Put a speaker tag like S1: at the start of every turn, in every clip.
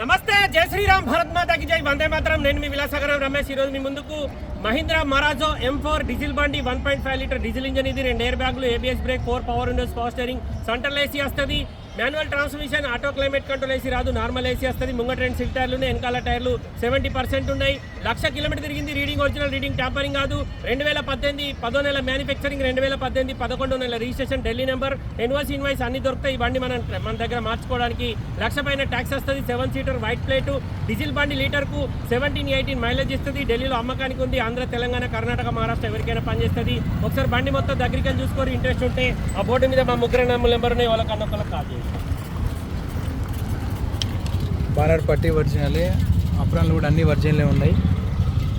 S1: నమస్తే జై శ్రీరామ్ భారత్ మాతాకి జై. వందే మాత్రం. నేను మీ విలాసగరం రమేష్. ఈరోజు మీ ముందుకు Mahindra Marazzo M four diesel బండి one point five litre diesel engine ఇది. రెండు ఎయిర్ బ్యాగులు ABS brake four power windows power steering central AC వస్తుంది. Manual transmission auto climate control AC రాదు నార్మల్ ఏసీ వస్తుంది. ముంగట రెండు సిల్ టైర్లు ఉన్నాయి వెనకాల టైర్లు సెవెంటీ పర్సెంట్ ఉన్నాయి. లక్ష కిలోమీటర్ తిరిగింది రీడింగ్ ఒరిజినల్ రీడింగ్ ట్యాంపరింగ్ కాదు. రెండు వేల పద్దెనిమిది పదో నెల మ్యానుఫ్యాక్చరింగ్ రెండు వేల పద్దెనిమిది పదకొండు నెల registration Delhi number. Invoice invoice అన్ని దొరుకుతాయి. ఈ బండి మన మన దగ్గర మార్చుకోవడానికి లక్ష పైన ట్యాక్స్ వస్తుంది. Seven seater white plate. Diesel బండి లీటర్కు సెవెంటీన్ ఎయిటీన్ మైలేజ్ ఇస్తుంది. ఢిల్లీలో అమ్మకానికి ఉంది. ఆంధ్ర తెలంగాణ కర్ణాటక మహారాష్ట్ర ఎవరికైనా పనిచేస్తుంది ఒకసారి బండి మొత్తం దగ్గరికి చూసుకొని ఇంట్రెస్ట్ ఉంటే ఆ బోర్డు మీద మా ముగ్గురు నెంబర్ ఉన్నాయి. వాళ్ళకన్నా ఒకళ్ళకి కాల్ చేయండి.
S2: బానర్ పట్టి ఒరిజినలే అప్రాన్లు కూడా అన్ని ఒరిజినలే ఉన్నాయి.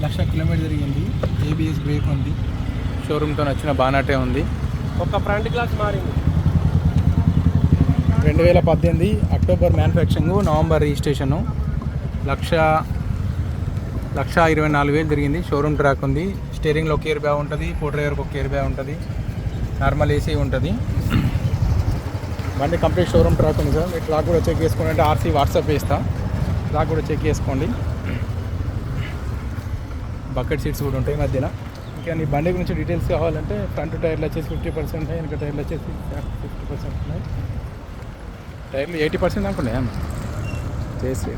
S2: లక్ష కిలోమీటర్ తిరిగింది ఏబిఎస్ బ్రేక్ ఉంది. షోరూమ్తో వచ్చిన బానాటే ఉంది.
S1: ఒక్క ఫ్రంట్ గ్లాస్ మారింది.
S2: రెండు వేల పద్దెనిమిది October manufacturing November registration. Lakh lakh ఇరవై నాలుగు వేలు తిరిగింది షోరూమ్ ట్రాక్ ఉంది. స్టీరింగ్లో ఒక ఇయర్ బ్యాగ్ ఉంటుంది. ఫోర్ డ్రైవర్కి ఒక ఇయర్ బ్యాగ్ ఉంటుంది. నార్మల్ ఏసీ ఉంటుంది. బండి కంప్లీట్ షోరూమ్ ట్రాక్ ఉంది సార్. మీరు ట్రాక్ కూడా చెక్ చేసుకోండి. అంటే ఆర్సీ వాట్సాప్ వేస్తా ట్రాక్ కూడా చెక్ చేసుకోండి. బకెట్ సీట్స్ కూడా ఉంటాయి మధ్యన. ఇంకా నీ బండి గురించి డీటెయిల్స్ కావాలంటే ఫ్రంట్ టైర్లు వచ్చేసి ఫిఫ్టీ పర్సెంట్ ఉన్నాయి వెనక టైర్లు వచ్చేసి ఫిఫ్టీ పర్సెంట్ ఉన్నాయి. టైర్లు ఎయిటీ పర్సెంట్ అనుకున్నాయి చేసి